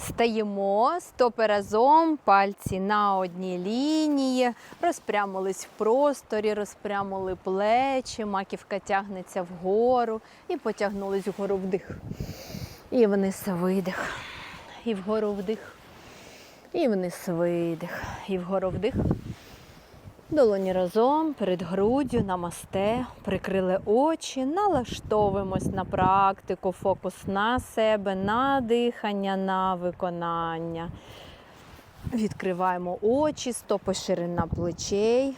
Стаємо стопи разом, пальці на одній лінії, розпрямились в просторі, розпрямили плечі, маківка тягнеться вгору і потягнулись вгору вдих. І вниз видих. І вгору вдих. І вниз видих. І вгору вдих. Долоні разом перед груддю, намасте, прикрили очі, налаштовуємось на практику, фокус на себе, на дихання, на виконання. Відкриваємо очі, стопи ширина плечей.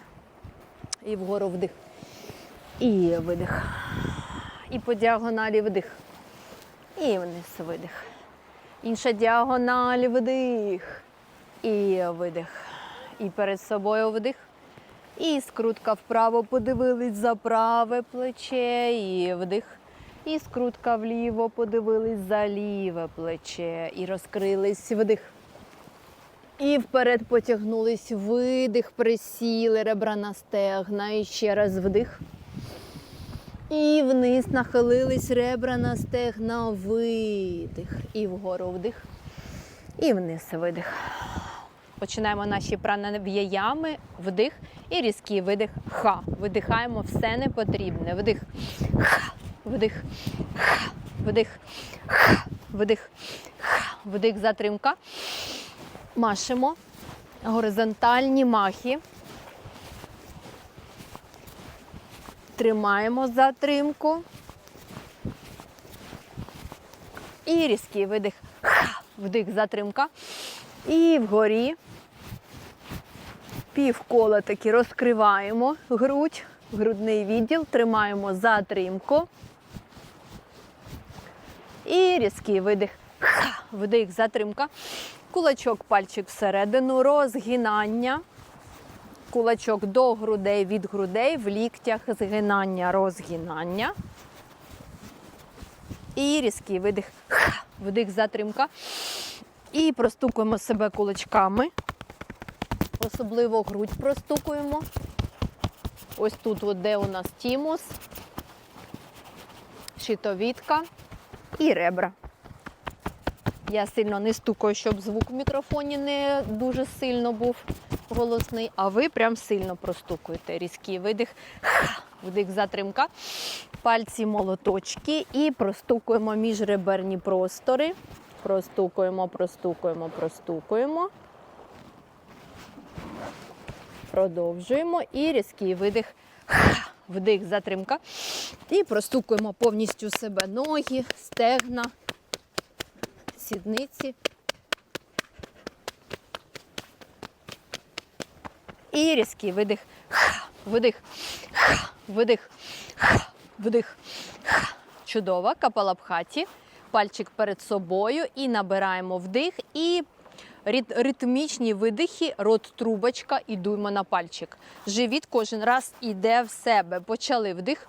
І вгору вдих. І видих. І по діагоналі вдих. І вниз видих. Інша діагональ вдих. І видих. І перед собою вдих. І скрутка вправо подивились за праве плече, і вдих. І скрутка вліво подивились за ліве плече. І розкрились вдих. І вперед потягнулись видих, присіли ребра на стегна. І ще раз вдих. І вниз нахилились ребра на стегна, видих. І вгору вдих. І вниз видих. Починаємо наші пранав'яями, вдих і різкий видих. Ха. Видихаємо все непотрібне. Вдих. Ха. Вдих. Ха. Вдих. Ха. Вдих. Ха. Вдих, затримка. Машемо. Горизонтальні махи. Тримаємо затримку. І різкий видих. Ха. Вдих, затримка. І вгорі півкола таки розкриваємо грудь, грудний відділ, тримаємо затримку. І різкий видих. Ха, вдих, затримка. Кулачок, пальчик всередину, розгинання. Кулачок до грудей, від грудей, в ліктях згинання, розгинання. І різкий видих. Ха, вдих, затримка. І простукуємо себе кулачками. Особливо грудь простукуємо. Ось тут, от де у нас тімус, щитовідка і ребра. Я сильно не стукаю, щоб звук в мікрофоні не дуже сильно був голосний, а ви прям сильно простукуєте. Різкий видих, вдих, затримка, пальці молоточки і простукуємо міжреберні простори. Простукуємо, простукуємо, простукуємо. Продовжуємо і різкий видих. Вдих, затримка. І простукуємо повністю себе ноги, стегна, сідниці. І різкий видих. Ха. Вдих. Ха. Чудово. Капалабхаті. Пальчик перед собою і набираємо вдих і ритмічні видихи, рот трубочка і дуймо на пальчик. Живіт кожен раз іде в себе. Почали вдих.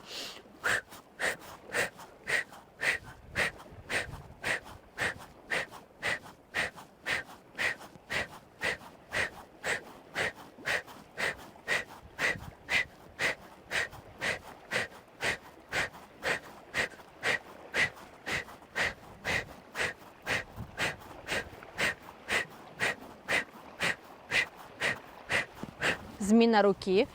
Зміна руки.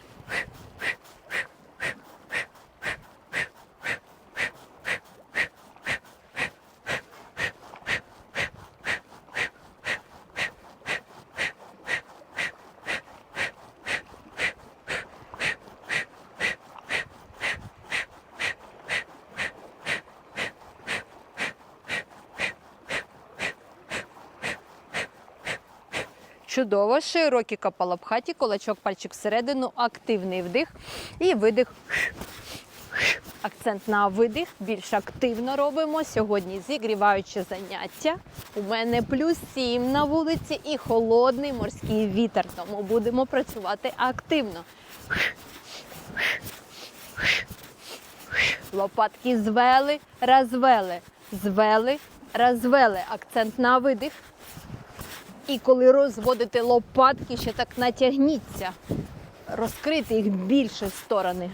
Чудово, широкі капалабхаті, кулачок, пальчик всередину, активний вдих і видих. Акцент на видих, більш активно робимо. Сьогодні зігріваюче заняття. У мене плюс 7 на вулиці і холодний морський вітер, тому будемо працювати активно. Лопатки звели, розвели, звели, розвели. Акцент на видих. І коли розводите лопатки, ще так натягніться, розкрити їх більше в сторони.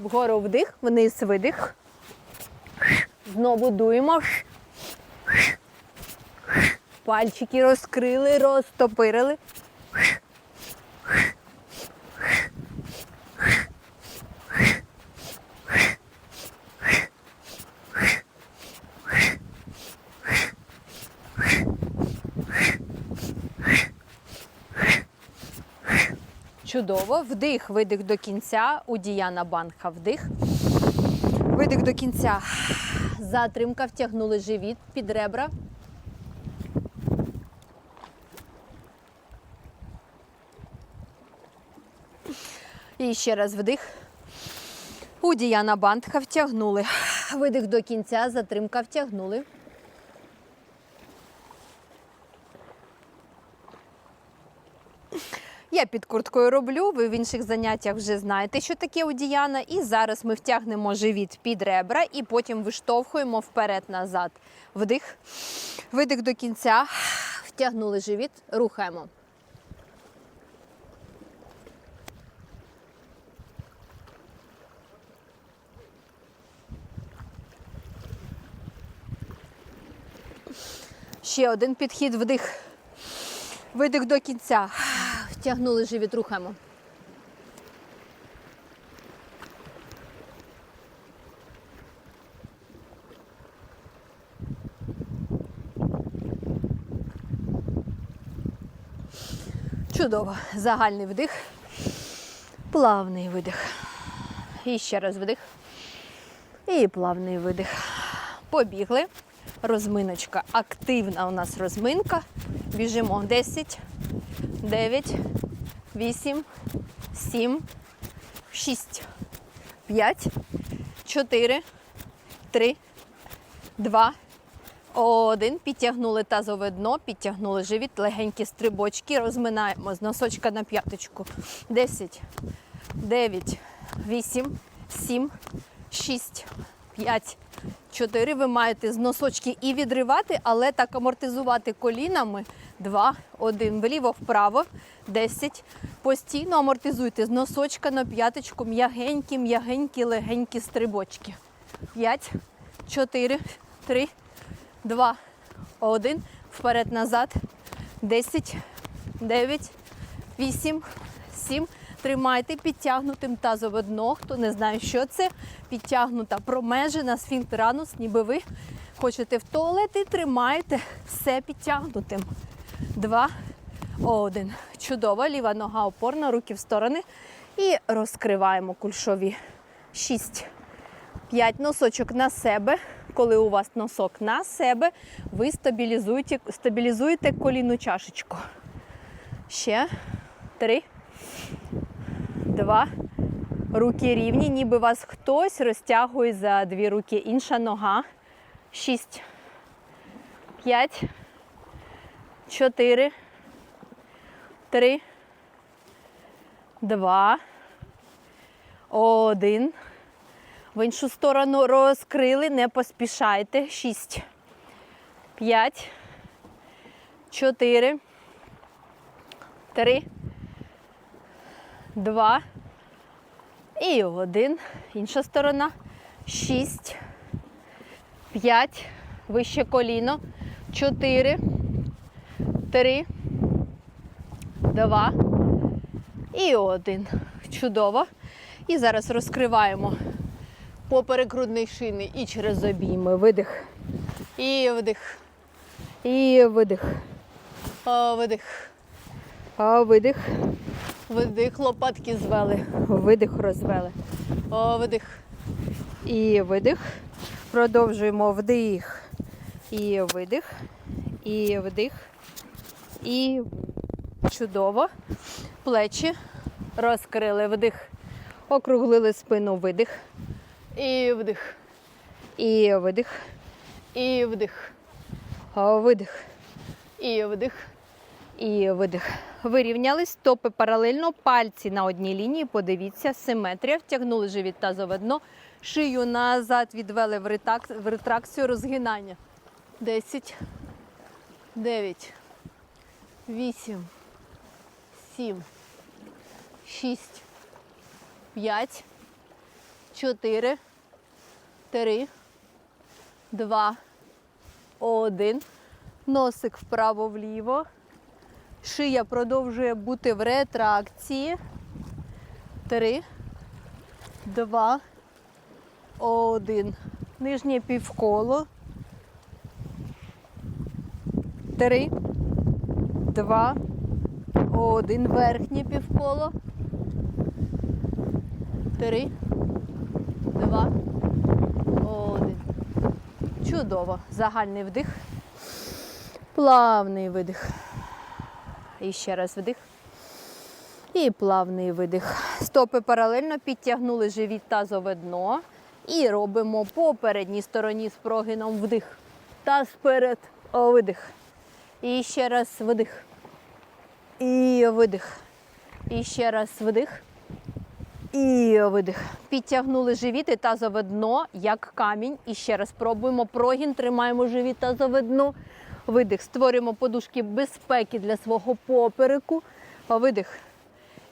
Вгору вдих, вниз видих. Знову дуємо. Пальчики розкрили, розтопирили. Чудово. Вдих, видих до кінця. У Діяна Банха вдих. Видих до кінця. Затримка, втягнули живіт під ребра. І ще раз вдих. У Діяна Бандха втягнули. Видих до кінця, затримка втягнули. Я під курткою роблю, ви в інших заняттях вже знаєте, що таке у Діяна. І зараз ми втягнемо живіт під ребра і потім виштовхуємо вперед-назад. Вдих, видих до кінця, втягнули живіт, рухаємо. Ще один підхід, вдих. Видих до кінця. Втягнули живіт, рухаємо. Чудово. Загальний вдих. Плавний видих. І ще раз вдих. І плавний видих. Побігли. Розминочка. Активна у нас розминка. Біжимо 10, 9, 8, 7, 6, 5, 4, 3, 2, 1. Підтягнули тазове дно, підтягнули живіт, легенькі стрибочки, розминаємо з носочка на п'яточку. 10, 9, 8, 7, 6, 5, 4. Ви маєте з носочки і відривати, але так амортизувати колінами. 2, 1. Вліво, вправо. 10. Постійно амортизуйте з носочка на п'яточку. М'ягенькі, м'ягенькі, легенькі стрибочки. 5, 4, 3, 2, 1. Вперед, назад. 10, 9, 8, 7. Тримайте підтягнутим тазове дно. Хто не знає, що це, підтягнута промежина, сфінктер анус, ніби ви хочете в туалет і тримаєте все підтягнутим. Два, один. Чудово. Ліва нога опорна, руки в сторони. І розкриваємо кульшові. Шість. П'ять носочок на себе. Коли у вас носок на себе, ви стабілізуєте, стабілізуєте колінну чашечку. Ще три, два. Руки рівні, ніби вас хтось розтягує за дві руки. Інша нога. Шість. П'ять. Чотири. Три. Два. Один. В іншу сторону розкрили, не поспішайте. Шість. П'ять. Чотири. Три. Два. І один. Інша сторона. Шість. П'ять. Вище коліно. Чотири. Три. Два. І один. Чудово. І зараз розкриваємо поперек грудної шини і через обійми. Видих. І вдих. І видих. А, Видих. А, Видих. Видих. Лопатки звели. Видих розвели. О, видих. І видих. Продовжуємо вдих. І видих. І вдих. І чудово. Плечі розкрили вдих. Округлили спину видих. І вдих. І видих. І вдих. Видих. І вдих. І видих. Вирівнялись стопи паралельно, пальці на одній лінії. Подивіться, симетрія. Втягнули живіт тазове дно, шию назад відвели в ретракцію розгинання. 10, 9, 8, 7, 6, 5, чотири, три, два, один. Носик вправо-вліво. Шия продовжує бути в ретракції. Три, два, один. Нижнє півколо. Три, два, один. Верхнє півколо. Три, два, один. Чудово. Загальний вдих. Плавний видих. І ще раз вдих. І плавний видих. Стопи паралельно підтягнули живіт тазове дно. І робимо по передній стороні з прогином вдих. Таз вперед. Видих. І ще раз вдих. І видих. І ще раз вдих. І видих. Підтягнули живіт і тазове дно, як камінь. І ще раз пробуємо прогін, тримаємо живіт тазове дно. Видих. Створюємо подушки безпеки для свого попереку. Видих.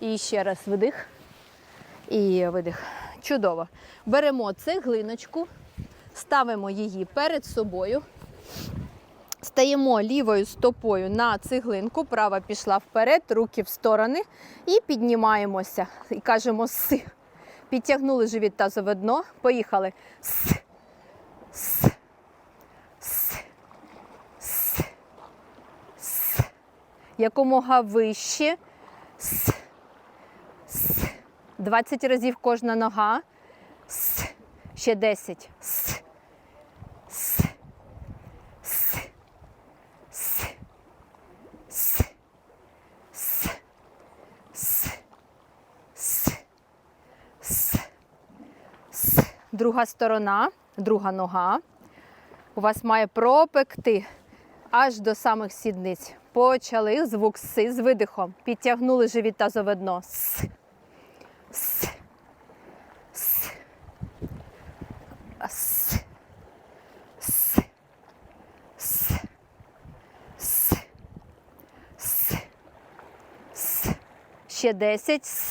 І ще раз видих. І видих. Чудово. Беремо цеглиночку, ставимо її перед собою. Стаємо лівою стопою на цеглинку, права пішла вперед, руки в сторони і піднімаємося. І кажемо с. Підтягнули живіт тазове дно. Поїхали. С. С. С. С. С. Якомога вище. С. С. 20 разів кожна нога. С. Ще 10. С. Друга сторона, друга нога. У вас має пропекти аж до самих сідниць. Почали звук си з видихом. Підтягнули живіт тазове дно. С. С. С. С. С. С. С. С. Ще 10. С. С.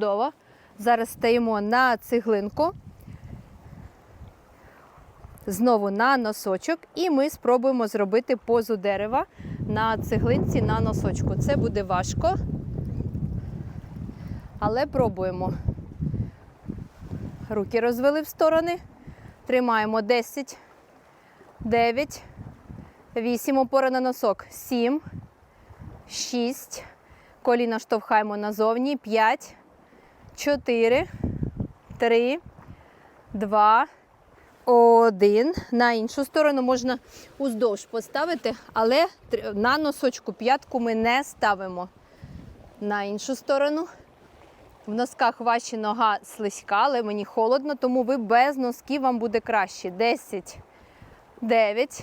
Чудово. Зараз стаємо на цеглинку. Знову на носочок, і ми спробуємо зробити позу дерева на цеглинці на носочку. Це буде важко, але пробуємо. Руки розвели в сторони. Тримаємо 10, 9, 8, опора на носок, 7, 6. Коліна штовхаємо назовні, 5, 4, 3, 2, 1. На іншу сторону можна уздовж поставити, але на носочку п'ятку ми не ставимо. На іншу сторону. В носках ваші нога слизька, але мені холодно, тому ви без носків вам буде краще. 10, 9,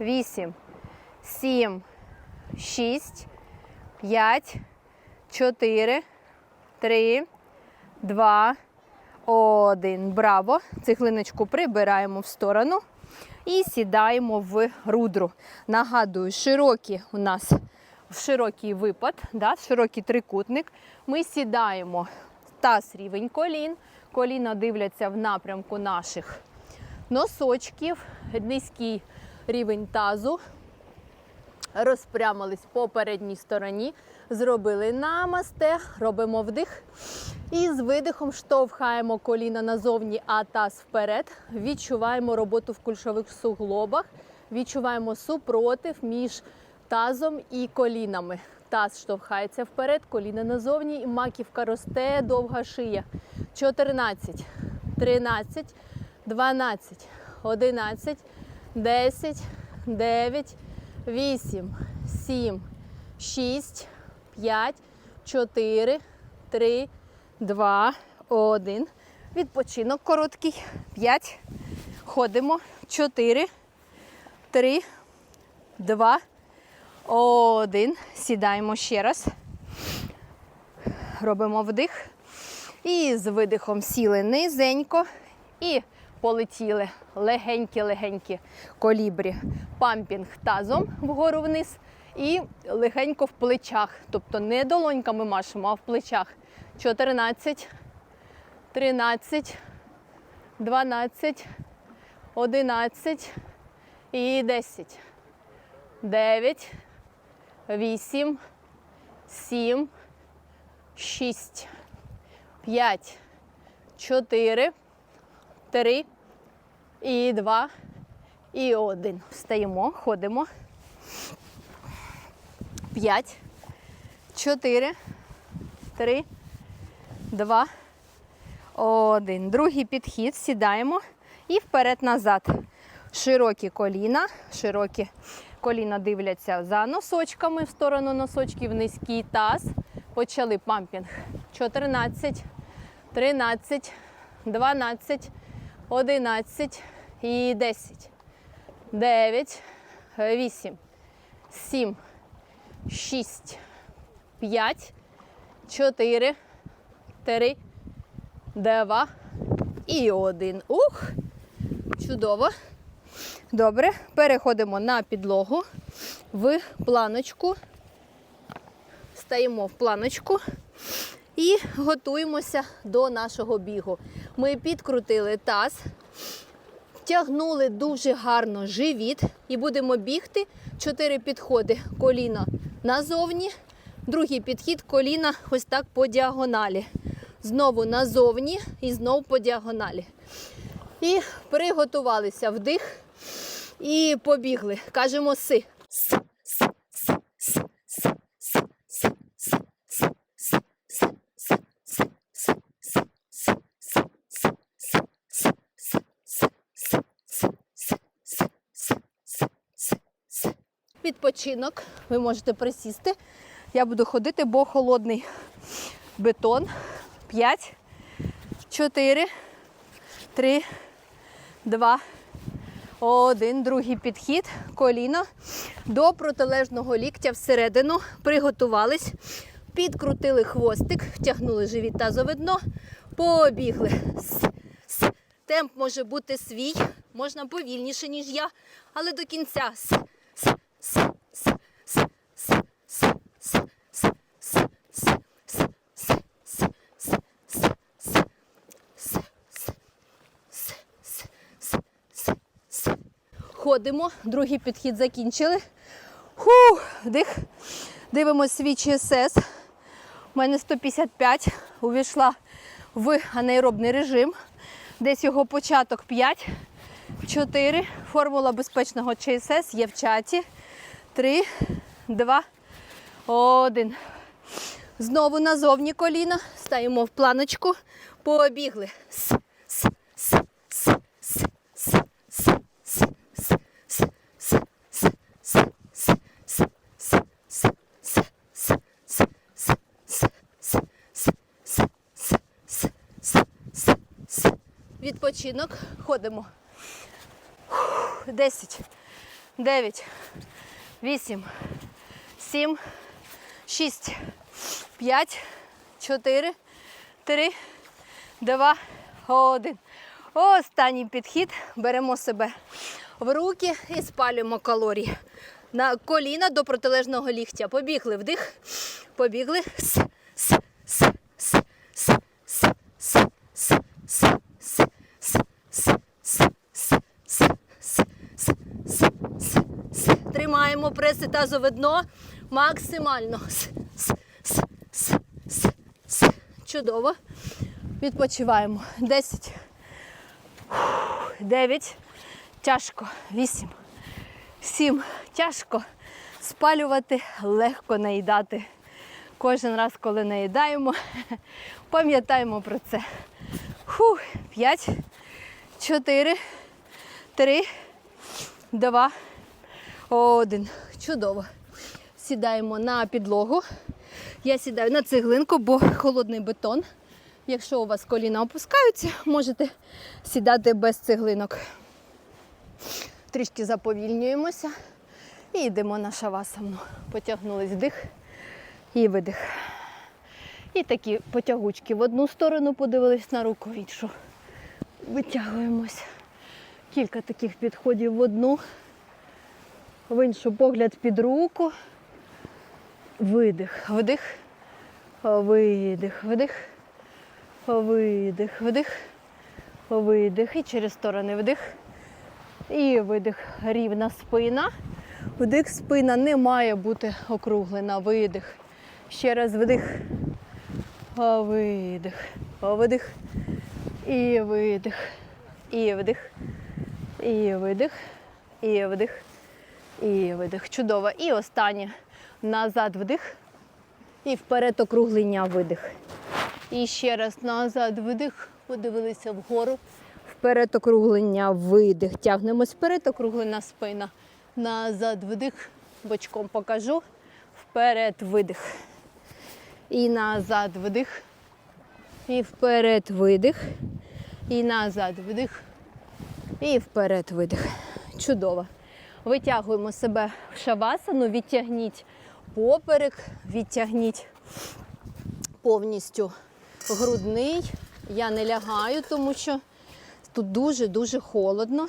8, 7, 6, 5, 4, 3, 2, 1. Браво! Цеглиночку прибираємо в сторону і сідаємо в рудру. Нагадую, широкі у нас широкий випад, да, широкий трикутник. Ми сідаємо таз рівень колін. Коліна дивляться в напрямку наших носочків, низький рівень тазу. Розпрямились по передній стороні, зробили намасте, робимо вдих. І з видихом штовхаємо коліна назовні, а таз вперед. Відчуваємо роботу в кульшових суглобах, відчуваємо супротив між тазом і колінами. Таз штовхається вперед, коліна назовні, маківка росте, довга шия. 14, 13, 12, 11, 10, 9, 8, 7, 6, 5, 4, 3, 2, 1. Відпочинок короткий. 5. Ходимо. 4, 3, 2, 1. Сідаємо ще раз. Робимо вдих. І з видихом сіли низенько. І полетіли легенькі-легенькі колібрі. Пампінг тазом вгору вниз і легенько в плечах. Тобто не долоньками машемо, а в плечах. 14, 13, 12, 11 і 10. 9, 8, 7, 6, 5, 4, 3 і 2 і 1. Встаємо, ходимо. 5, 4, 3, 2, 1. Другий підхід. Сідаємо. І вперед-назад. Широкі коліна, широкі коліна дивляться за носочками в сторону носочків, низький таз. Почали пампінг. 14, 13, 12, 11 і 10. 9, 8, 7, 6, 5, 4, 3, 2 і 1. Ух! Чудово. Добре, переходимо на підлогу в планочку. Стаємо в планочку і готуємося до нашого бігу. Ми підкрутили таз, тягнули дуже гарно живіт і будемо бігти. Чотири підходи коліно назовні, другий підхід коліна ось так по діагоналі. Знову назовні і знову по діагоналі. І приготувалися вдих і побігли. Кажемо си. С, с, с, с, с, с, с, с, с, с, с, с, с, Відпочинок. Ви можете присісти. Я буду ходити, бо холодний бетон. 5, 4, 3, 2, один. Другий підхід. Коліно до протилежного ліктя всередину. Приготувались. Підкрутили хвостик, втягнули живіт тазове дно, побігли. Темп може бути свій, можна повільніше, ніж я, але до кінця. С, с, с, Ходимо, другий підхід закінчили. Ху, вдих. Дивимось свій ЧСС. У мене 155, увійшла в анаеробний режим. Десь його початок 5, 4. Формула безпечного ЧСС є в чаті. 3, 2, 1. Знову назовні коліна. Стаємо в планочку. Побігли. Відпочинок. Ходимо. 10, 9, 8, 7, 6, 5, 4, 3, 2, 1. Останній підхід. Беремо себе в руки і спалюємо калорії. На коліна до протилежного ліктя. Побігли вдих. Побігли. С, Тримаємо преси тазове дно максимально. С, с, с, с, с. Чудово. Відпочиваємо. 10. 9. Тяжко. 8. 7. Тяжко. Спалювати, легко наїдати. Кожен раз, коли наїдаємо, пам'ятаємо про це. Фух. 5, 4, 3, 2, 1. Чудово. Сідаємо на підлогу. Я сідаю на цеглинку, бо холодний бетон. Якщо у вас коліна опускаються, можете сідати без цеглинок. Трішки заповільнюємося і йдемо на шавасану. Потягнулись вдих і видих. І такі потягучки в одну сторону подивились на руку, в іншу. Витягуємось. Кілька таких підходів в одну, в іншу погляд під руку. Видих, вдих, видих, вдих, видих, вдих, видих. І через сторони вдих. І видих. Рівна спина. Вдих, спина не має бути округлена. Видих. Ще раз вдих. Видих. Видих. І видих. І вдих. І видих. І вдих. І видих. Чудово. І останнє. Назад вдих. І вперед округлення видих. І ще раз назад видих. Подивилися вгору. Вперед округлення видих. Тягнемось вперед, округлена спина. Назад вдих. Бочком покажу. Вперед видих. І назад вдих. І вперед видих. І назад вдих. І вперед видих. Чудово. Витягуємо себе в шавасану, відтягніть поперек, відтягніть повністю грудний. Я не лягаю, тому що тут дуже-дуже холодно.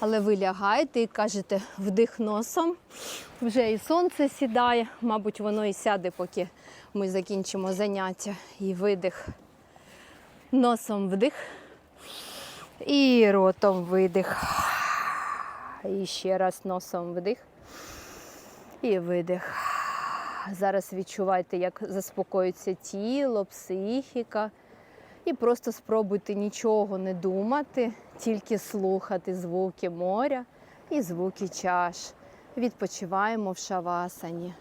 Але ви лягаєте і кажете вдих носом. Вже і сонце сідає, мабуть, воно і сяде, поки ми закінчимо заняття. І видих. Носом вдих. І ротом видих. І ще раз носом вдих. І видих. Зараз відчувайте, як заспокоїться тіло, психіка. І просто спробуйте нічого не думати, тільки слухати звуки моря і звуки чаш. Відпочиваємо в шавасані.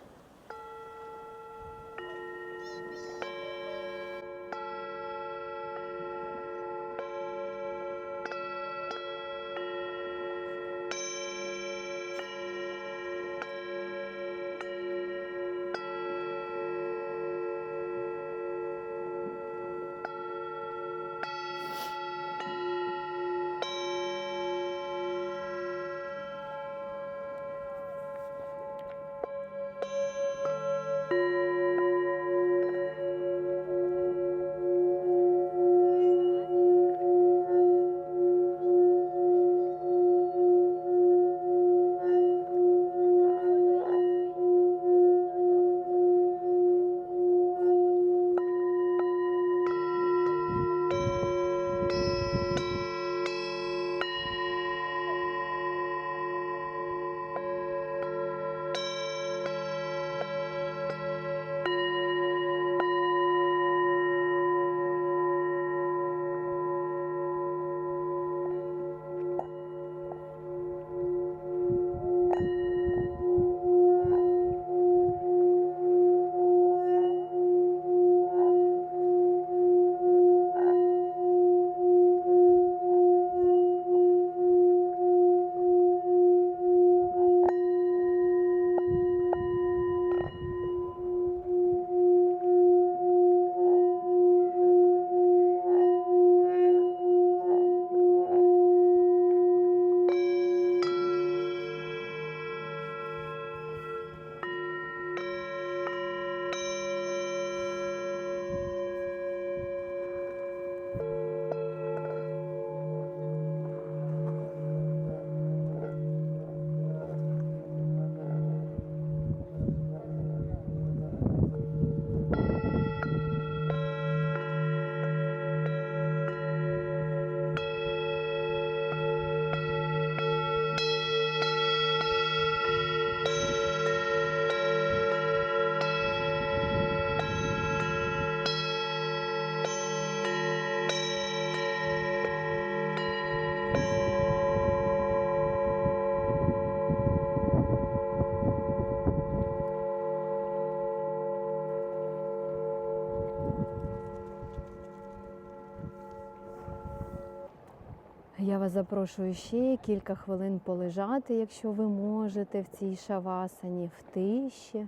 Вас запрошую ще кілька хвилин полежати, якщо ви можете в цій шавасані в тиші.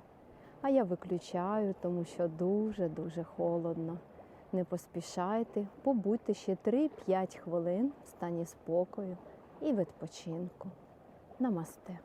А я виключаю, тому що дуже-дуже холодно. Не поспішайте, побудьте ще 3-5 хвилин в стані спокою і відпочинку. Намасте.